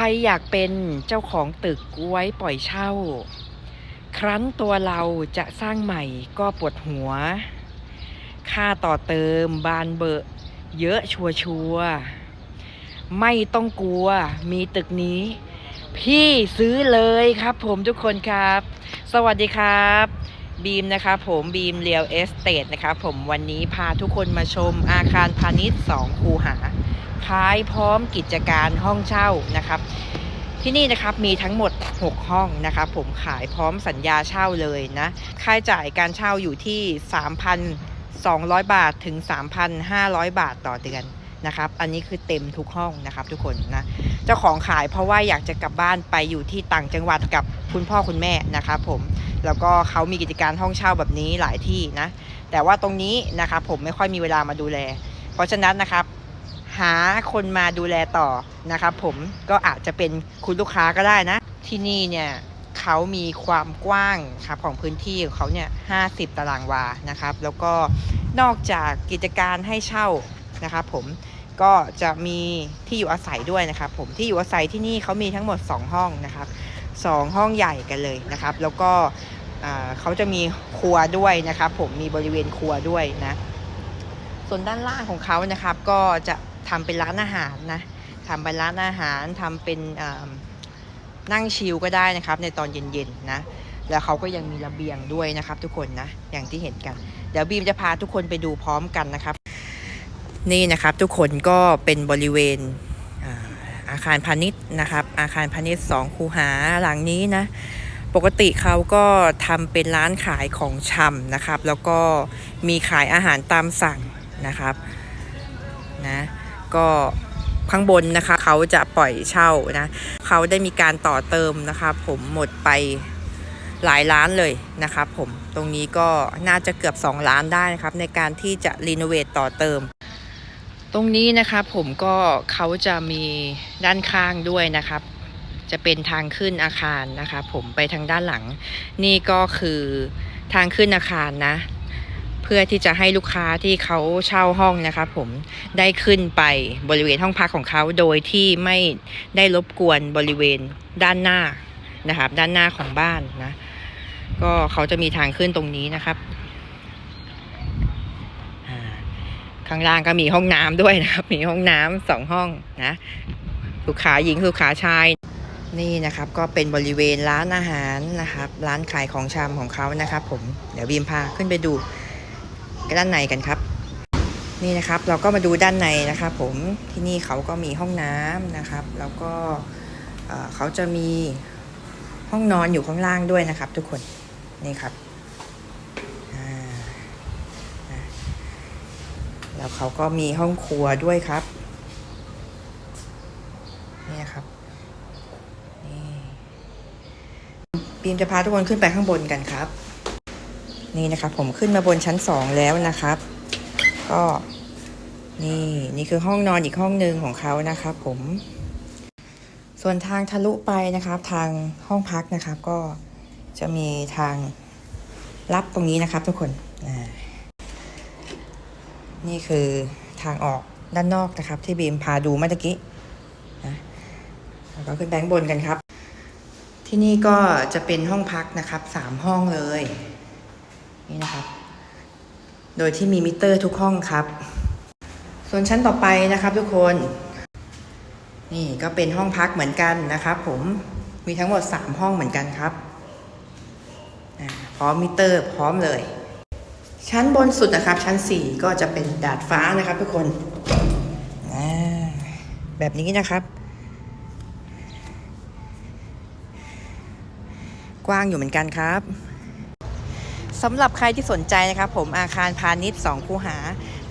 รอยากเป็นเจ้าของตึกไว้ปล่อยเช่า ครั้นตัวเราจะสร้างใหม่ก็ปวดหัว ค่าต่อเติมบานเบอะเยอะชัวชัวร์ไม่ต้องกลัวมีตึกนี้ พี่ซื้อเลยครับผมทุกคนครับ สวัสดีครับบีมนะครับผมบีมเรียวเอสเต e นะครับผมวันนี้พาทุกคนมาชมอาคารพาณิชย์ 2 คูหา ขายพร้อมกิจการห้องเช่านะครับที่นี่นะครับมีทั้งหมด 6 ห้องนะครับผมขายพร้อมสัญญาเช่าเลยนะค่าจ่ายการเช่าอยู่ที่ 3,200 บาทถึง 3,500 บาทต่อเดือนนะครับ อันนี้คือเต็มทุกห้องนะครับทุกคนนะเจ้าของขายเพราะว่าอยากจะกลับบ้านไปอยู่ที่ต่างจังหวัดกับคุณพ่อคุณแม่นะครับผมแล้วก็เขามีกิจการห้องเช่าแบบนี้หลายที่นะแต่ว่าตรงนี้นะครับผมไม่ค่อยมีเวลามาดูแล เพราะฉะนั้นนะครับ หาคนมาดูแลต่อนะครับผมก็อาจจะเป็นคุณลูกค้าก็ได้นะ ที่นี่เนี่ยเขามีความกว้างครับของพื้นที่ของเขาเนี่ย50ตารางวานะครับ แล้วก็นอกจากกิจการให้เช่านะครับผมก็จะมีที่อยู่อาศัยด้วยนะครับผมที่อยู่อาศัยที่นี่เขามีทั้งหมด 2 ห้องนะครับสองห้องใหญ่กันเลยนะครับ แล้วก็เขาจะมีครัวด้วยนะครับ ผมมีบริเวณครัวด้วยนะส่วนด้านล่างของเขานะครับก็จะ ทำเป็นร้านอาหารนะทำเป็นร้านอาหารทำเป็นนั่งชิลก็ได้นะครับ ในตอนเย็นๆนะแล้วเขาก็ยังมีระเบียงด้วยนะครับ ทุกคนนะอย่างที่เห็นกัน เดี๋ยวบีมจะพาทุกคนไปดูพร้อมกันนะครับ นี่นะครับทุกคนก็เป็นบริเวณอาคารพาณิชย์นะครับ อาคารพาณิชย์สองคูหาหลังนี้นะ ปกติเขาก็ทำเป็นร้านขายของชำนะครับ แล้วก็มีขายอาหารตามสั่งนะครับนะ ก็ข้างบนนะคะ เขาจะปล่อยเช่านะ เขาได้มีการต่อเติมนะครับผมหมดไปหลายล้านเลยนะครับผมตรงนี้ก็น่าจะเกือบ 2 ล้านได้นะครับ ในการที่จะรีโนเวทต่อเติม ตรงนี้นะครับผมก็เขาจะมีด้านข้างด้วยนะครับ จะเป็นทางขึ้นอาคารนะคะ ผมไปทางด้านหลัง นี่ก็คือทางขึ้นอาคารนะ พื่อที่จะให้ลูกค้าที่เขาเช่าห้องนะคะผมได้ขึ้นไปบริเวณห้องพักของเขาโดยที่ไม่ได้รบกวนบริเวณด้านหน้านะครับด้านหน้าของบ้านนะก็เขาจะมีทางขึ้นตรงนี้นะครับข้างล่างก็มีห้องน้ำด้วยนะครับ มีห้องน้ำสองห้องนะลูกค้าหญิงลูกค้าชายนี่นะครับก็เป็นบริเวณร้านอาหารนะครับ ร้านขายของชำของเขานะครับ ผมเดี๋ยวบีมพาขึ้นไปดู ด้านในกันครับ นี่นะครับเราก็มาดูด้านในนะครับผมที่นี่เขาก็มีห้องน้ำนะครับ แล้วก็เขาจะมีห้องนอนอยู่ข้างล่างด้วยนะครับ ทุกคนนี่ครับแล้วเขาก็มีห้องครัวด้วยครับนี่ครับบีมจะพาทุกคนขึ้นไปข้างบนกันครับ นี่นะครับผมขึ้นมาบนชั้นสองแล้วนะครับ ก็นี่นี่คือห้องนอนอีกห้องหนึ่งของเขานะครับผม ส่วนทางทะลุไปนะครับ ทางห้องพักนะครับ ก็จะมีทางลับตรงนี้นะครับ ทุกคนนี่คือทางออกด้านนอกนะครับ ที่บีมพาดูเมื่อกี้นะแล้วก็ขึ้นแบงบนกันครับ ที่นี่ก็จะเป็นห้องพักนะครับสามห้องเลย นี่นะครับ โดยที่มีมิเตอร์ทุกห้องครับ ส่วนชั้นต่อไปนะครับทุกคน นี่ก็เป็นห้องพักเหมือนกันนะครับ ผมมีทั้งหมดสามห้องเหมือนกันครับพร้อมมิเตอร์พร้อมเลย ชั้นบนสุดนะครับ ชั้นสี่ก็จะเป็นดาดฟ้านะครับ ทุกคนแบบนี้นะครับ กว้างอยู่เหมือนกันครับ สำหรับใครที่สนใจนะครับผมอาคารพาณิชย์2คูหา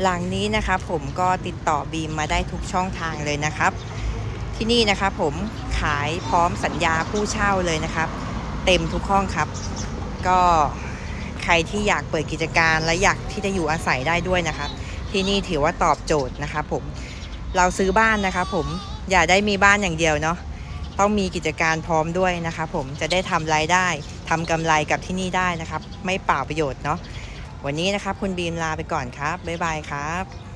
หลังนี้นะครับผมก็ติดต่อบีมมาได้ทุกช่องทางเลยนะครับ ที่นี่นะครับผมขายพร้อมสัญญาผู้เช่าเลยนะครับ เต็มทุกห้องครับ ก็ใครที่อยากเปิดกิจการและอยากที่จะอยู่อาศัยได้ด้วยนะครับ ที่นี่ถือว่าตอบโจทย์นะครับผมเราซื้อบ้านนะครับผมอย่าได้มีบ้านอย่างเดียวเนาะ ต้องมีกิจการพร้อมด้วยนะคะผมจะได้ทำรายได้ทำกำไรกับที่นี่ได้นะครับ ไม่เปล่าประโยชน์เนาะวันนี้นะครับคุณบีมลาไปก่อนครับบ๊ายบายครับ